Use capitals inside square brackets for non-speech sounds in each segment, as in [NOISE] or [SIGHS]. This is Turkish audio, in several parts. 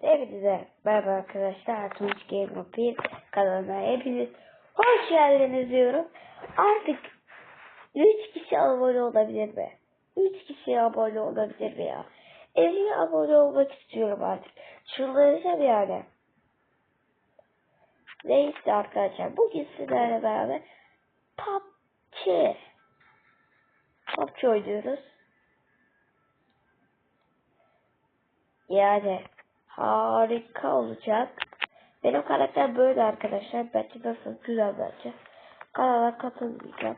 Hepinize merhaba arkadaşlar. Tunç Game of Peace kanalına hepiniz hoş geldiniz diyorum. Artık 3 kişi abone olabilir mi? 3 kişi abone olabilir mi ya? 50 abone olmak istiyorum artık. Çıldıracağım yani. Neyse arkadaşlar bugün sizlerle beraber PUBG PUBG oynuyoruz. Yani harika olacak. Benim karakter böyle arkadaşlar. Bence nasıl güzel bence. Kanala katılmayacağım.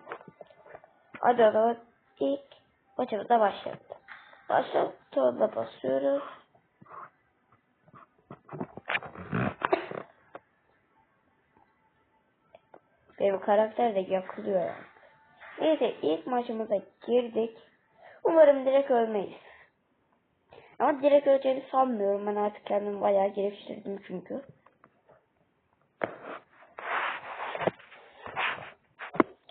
Hadi o zaman ilk maçımıza başlayalım. Başla tuğla basıyoruz. Benim karakter de yakılıyor. Neyse ilk maçımıza girdik. Umarım direkt ölmeyiz. Ama direkt öleceğini sanmıyorum. Ben artık kendimi bayağı geliştirdim çünkü.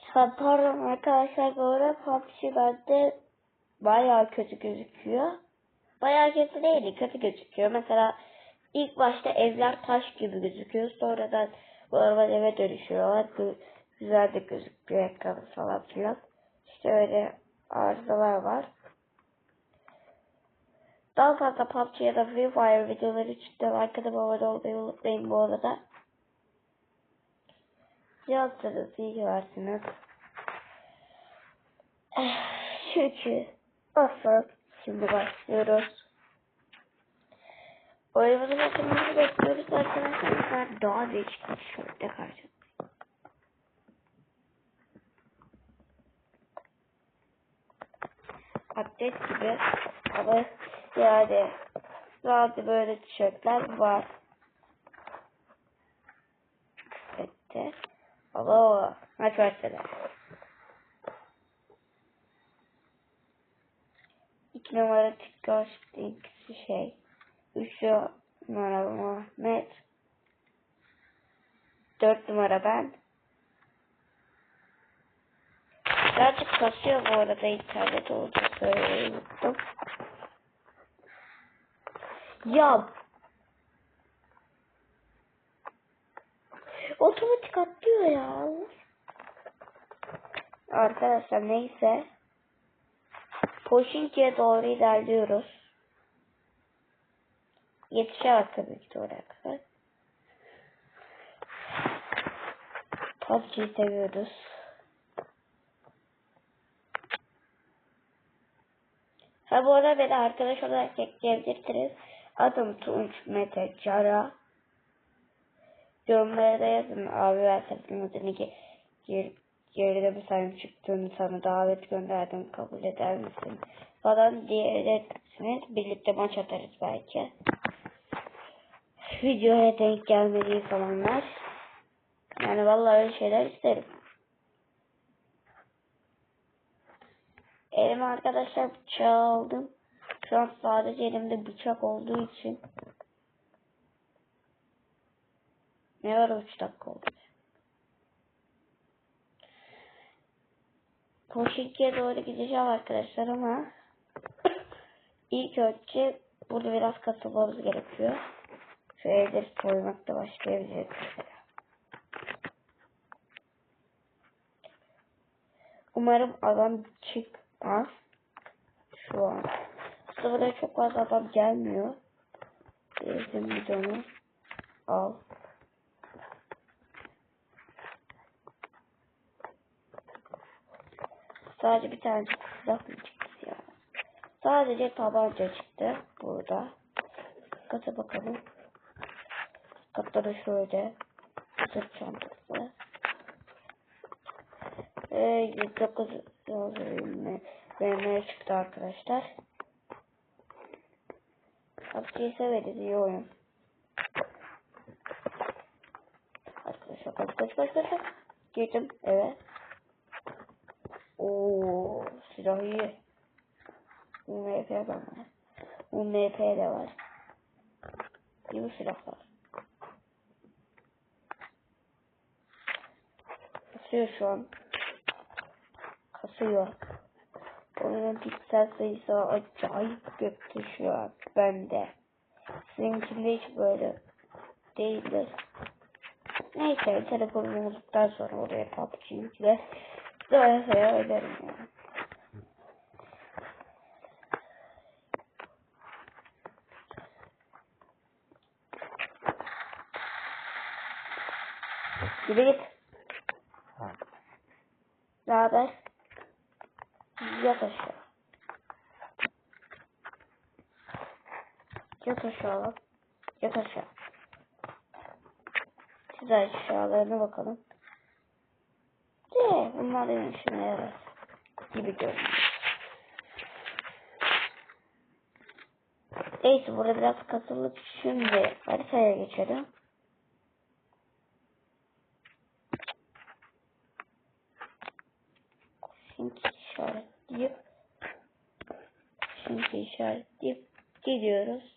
Ha, pardon arkadaşlar bu arada PUBG bende bayağı kötü gözüküyor. Bayağı kötü değil, kötü gözüküyor. Mesela ilk başta evler taş gibi gözüküyor. Sonradan araba eve dönüşüyorlar. Güzel de gözüküyor ekranı falan filan. İşte öyle arızalar var. Daha fazla PUBG ya da Free Fire videoları için de arkada abone olmayı unutmayın bu arada. Yazsanız iyi varsınız. [SIGHS] Çünkü asıl şimdi başlıyoruz. Oyunumuzu bakımını bekliyoruz arkadaşlar. Daha değişik bir şöyle karşı. Atlet gibi ama yani sadece böyle tişörtler var. Ama o maç başladı. İki numara TikTok ikisi şey. Üç numara Muhammed. Dört numara ben. Birazcık kasıyor bu arada internet olduğunu söylemeyi unuttum. Ya. Otomatik atlıyor ya. Arkadaşlar neyse. Poşinki'ye doğru ilerliyoruz. Yetişemez tabii ki oraya kadar. PUBG'yi seviyoruz. Ha bu arada beni arkadaş olarak ekleyebilirsiniz. Adım Tunç Mete Cara. Yorumlara da yazın abi ben senin adını ki ger geride bir sayım çıktığını sana davet gönderdim kabul eder misin falan diyebilirsiniz. Birlikte maç atarız belki. Videoya denk gelmediği zamanlar. Yani vallahi öyle şeyler isterim. Elime arkadaşlar bıçağı aldım. Şu an sadece elimde bıçak olduğu için. Ne var 3 dakika oldu. Koşukiye doğru gideceğim arkadaşlar ama ilk önce burada biraz kasılmamız gerekiyor. Şu evleri soymakla başlayabiliriz. Umarım adam çıkmaz. Şu an. Aslında çok fazla adam gelmiyor. Benzin bidonu al. Sadece bir tane silah mı çıktı ya? Sadece tabanca çıktı burada. Kata bakalım. Katta da şöyle. Sırt çantası. Ve 109 VM çıktı arkadaşlar. PUBG'yi severiz iyi oyun. Arkadaşlar kaç kaç kaç kaç kaç. Girdim eve. Oo silah iyi. UMP de var. UMP de var. İyi bu silahlar. Kasıyor şu an. Kasıyor. Oyunun piksel sayısı acayip kötü şu an bende. Sizinkinde hiç böyle değildir. Neyse telefonum olduktan sonra oraya PUBG yükle. Doya doya oynarım yani. Yürü git. Ne haber? Yat aşağı. Yat aşağı lan. Yat aşağı. Siz aşağılarına bakalım. De bunlar benim işime yarar. Gibi görünüyor. Neyse burada biraz katılıp şimdi haritaya geçelim. Şimdi işaretleyip şimdi işaretleyip gidiyoruz.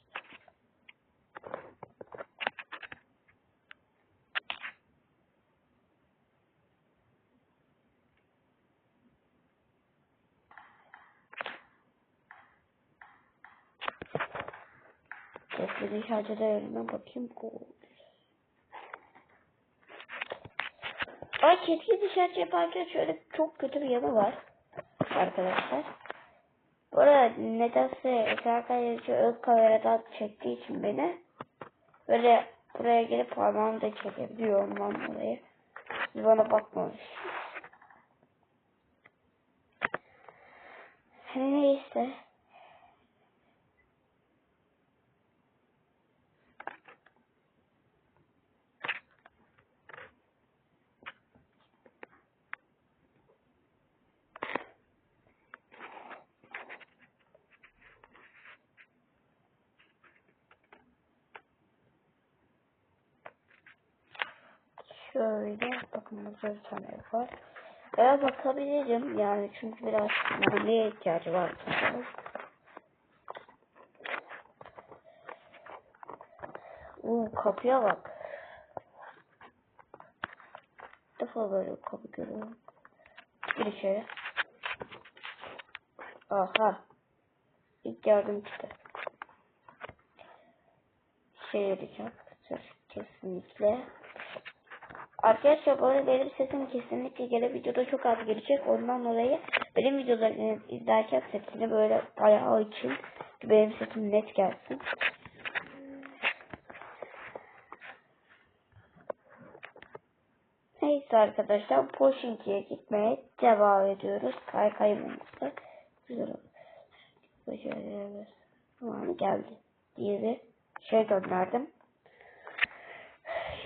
Şarjı değerine bakayım. Ay keski dışarı yaparken şöyle çok kötü bir yanı var. Arkadaşlar. Bu arada nedense ekran kaydedici ön kameradan çektiği için beni böyle buraya gelip parmağımı da çekebiliyor ondan dolayı. Siz bana bakmamış. Neyse. Şöyle bakın burada bir tane var. Eve bakabilirim yani çünkü biraz mermiye ihtiyacı var. Uuu kapıya bak. Bir defa böyle bir kapı görüyorum. Gir içeri. Aha. İlk yardım çıktı. Şey yapacağım. Kesinlikle. Arkadaşlar bu arada benim sesim kesinlikle gele videoda çok az gelecek. Ondan dolayı benim videolarımı izlerken sesini böyle bayağı için benim sesim net gelsin. Neyse arkadaşlar Poşinki'ye gitmeye devam ediyoruz. Kaykayımızda. Güzel oldu. Başarılı. Tamam geldi. Diye şey gönderdim.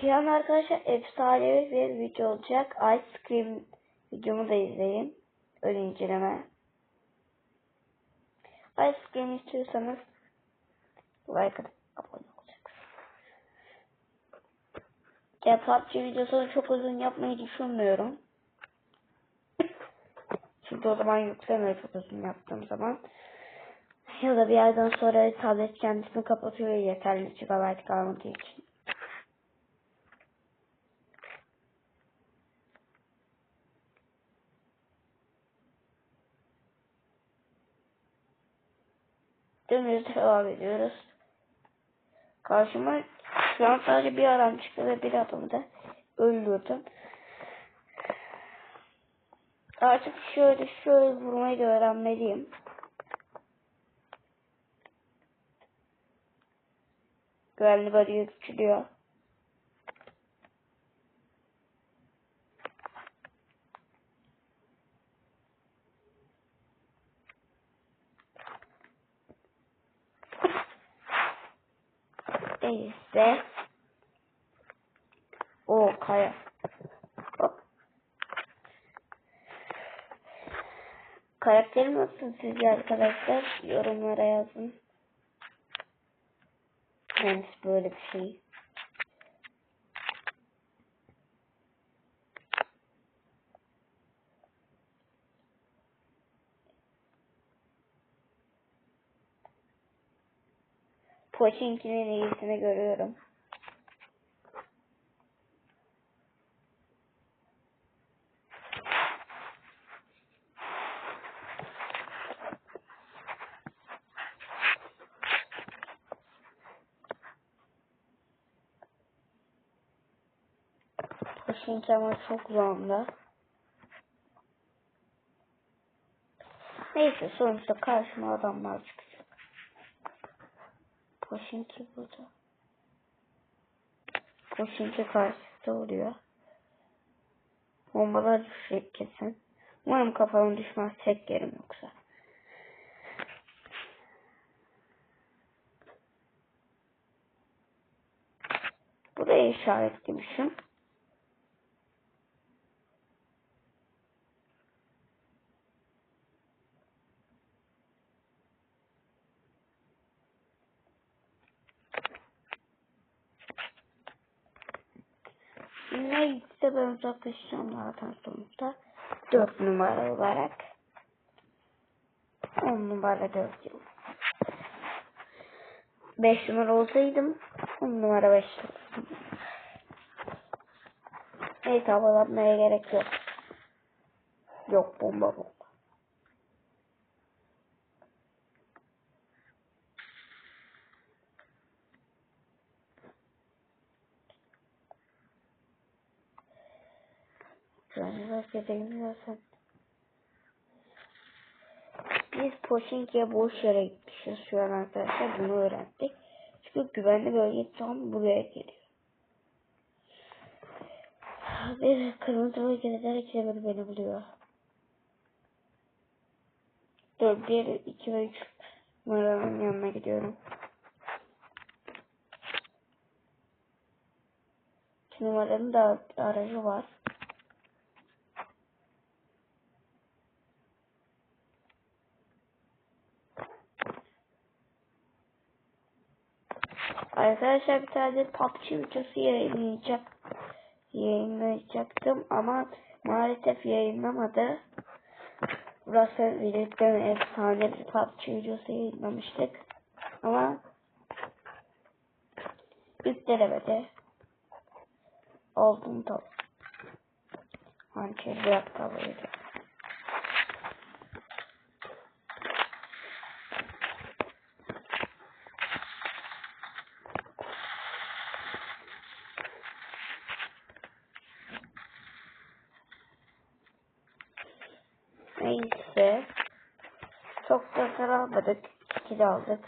Yani arkadaşlar efsanevi bir video olacak. Ice Cream videomu da izleyin. Ön inceleme. Ice Cream istiyorsanız like atıp abone olacaksınız. Ya PUBG videosunu çok uzun yapmayı düşünmüyorum. Çünkü o zaman yüklemiyor çok uzun yaptığım zaman. Ya da bir yerden sonra tablet kendisini kapatıyor yeterli GB kalmadığı için. Dümdüz devam ediyoruz. Karşıma şu an sadece bir adam çıktı ve bir adamı da öldürdüm. Artık şöyle şöyle vurmayı da öğrenmeliyim. Güvenli bariyer küçülüyor. Neyse. O kaya. Hop. Karakterim nasıl sizce arkadaşlar? Yorumlara yazın. Yani böyle bir şey. Koçinkinin iyisini görüyorum. Koçinki ama çok zorunda. Neyse sonuçta karşıma adamlar çıktı. Poşinki burada. Poşinki karşıda oluyor. Bombalar düşecek kesin. Umarım kafam düşmez tek yerim yoksa. Buraya işaretlemişim. Neyse ben uzaklaşacağım zaten sonuçta. 4 numara olarak. 10 numara 4 yıl. 5 numara olsaydım 10 numara 5 yıl. Neyse havalanmaya gerek yok. Yok bomba bomba. Yani bahsedeyim zaten. Biz Poşinki'ye boş yere gitmişiz şu an arkadaşlar. Bunu öğrendik. Çünkü güvenli bölge tam buraya geliyor. Ve kırmızı bölgeler ikide bir beni buluyor. Dur 1, 2 ve 3 numaranın yanına gidiyorum. 2 numaranın da aracı var. Arkadaşlar bir tane PUBG videosu yayınlayacak. Yayınlayacaktım ama maalesef yayınlamadı. Burası birlikte efsane bir PUBG videosu yayınlamıştık. Ama yüklenemedi. Oldum da. Hançer bırak tabii. Neyse. Çok hasar almadık. İki de aldık.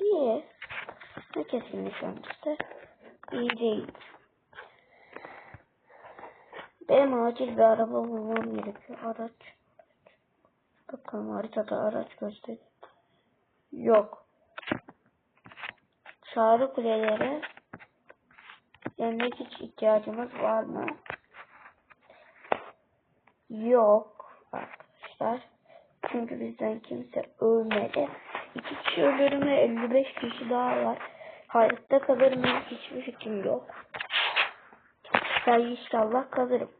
İyi. Ne kesinlikle işte. İyi değil. Benim acil bir araba bulmam gerekiyor. Araç. Bakalım haritada araç gösteriyor. Yok. Çağrı kuleleri Yemek hiç ihtiyacımız var mı? Yok arkadaşlar. Çünkü bizden kimse ölmedi. İki kişi ölürüm ve 55 kişi daha var. Hayatta kalır mı hiçbir fikrim yok. Ben inşallah kalırım.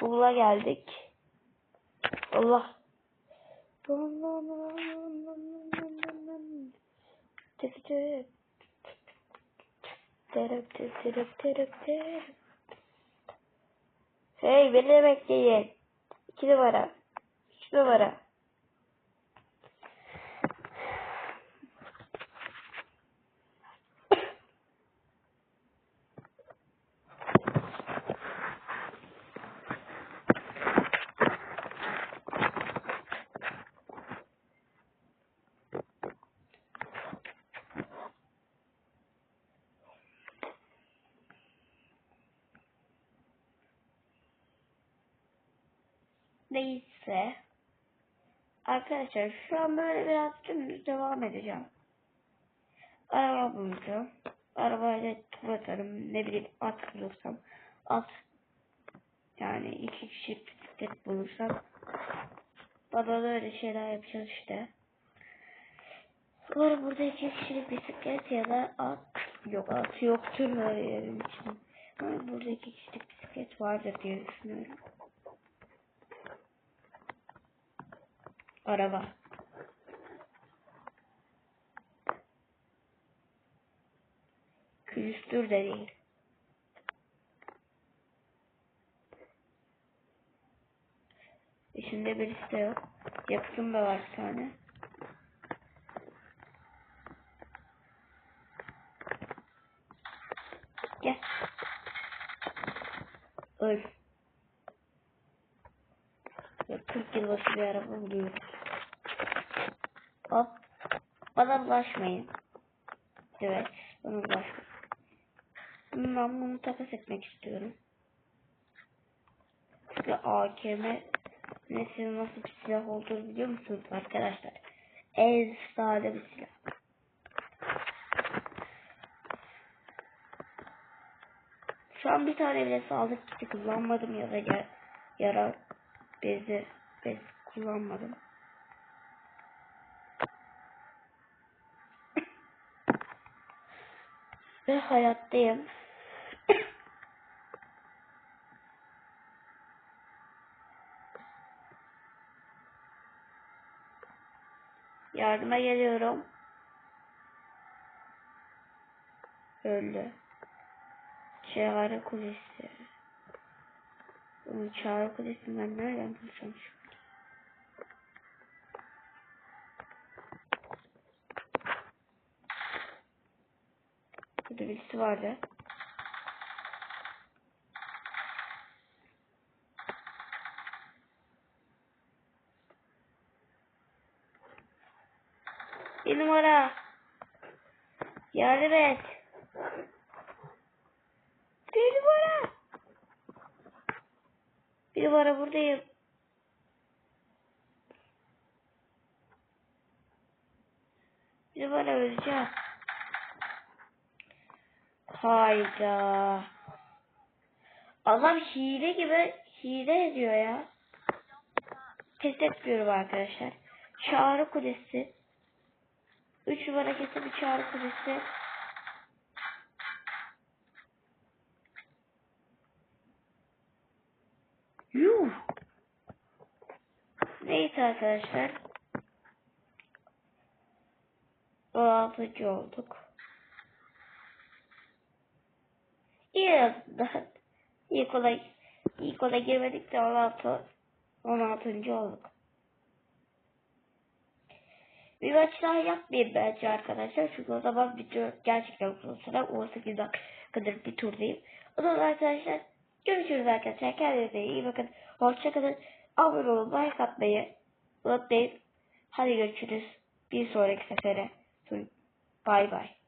Kula geldik. Allah. Hey beni bekleyin. İki numara. Üç numara. Neyse. Arkadaşlar şu an böyle biraz dümdüz devam edeceğim. Araba bulacağım. Arabayla tur atarım. Ne bileyim at bulursam. At. Yani iki kişi bisiklet bulursam. Bana böyle şeyler yapacağız işte. Arada burada iki kişilik bisiklet ya da at yok at yoktur böyle yerin içinde. Ama burada iki kişilik bisiklet vardır diye düşünüyorum. Araba. Külüstür de değil. İçinde birisi de yok. Yakıtım da var bir tane. Gel. Öl. Ya 40 yılbaşı bir araba buluyorum. Hop. Bana bulaşmayın. Evet. Bana bulaşmayın. Ben bunu takas etmek istiyorum. Çünkü AKM nesil nasıl bir silah olduğunu biliyor musunuz arkadaşlar? Efsane bir silah. Şu an bir tane bile sağlık kiti kullanmadım ya da ya, yara bezi, bez kullanmadım. [COUGHS] Ve hayattayım. [COUGHS] Yardıma geliyorum. Öldü. Çağrı Kulesi. Bu Çağrı Kulesi ben nereden bulacağım an? Burada birisi vardı. Bir numara. Yardım et. Bir numara. Bir numara buradayım. Bir numara öleceğim. Hayda. Adam hile gibi hile ediyor ya. Test etmiyorum arkadaşlar. Çağrı kulesi. 3 numara kesin bir çağrı kulesi. Yuh. Neyse arkadaşlar. 16. olduk. İyi azından. İlk ola, ilk ola girmedik de 16, 16. olduk. Bir maç daha yapmayayım bence arkadaşlar. Çünkü o zaman video gerçekten uzun sürer. 18 dakikadır bir turdayım. O zaman arkadaşlar görüşürüz arkadaşlar. Kendinize iyi bakın. Hoşçakalın. Abone olun. Like atmayı unutmayın. Hadi görüşürüz. Bir sonraki sefere. Bay bay.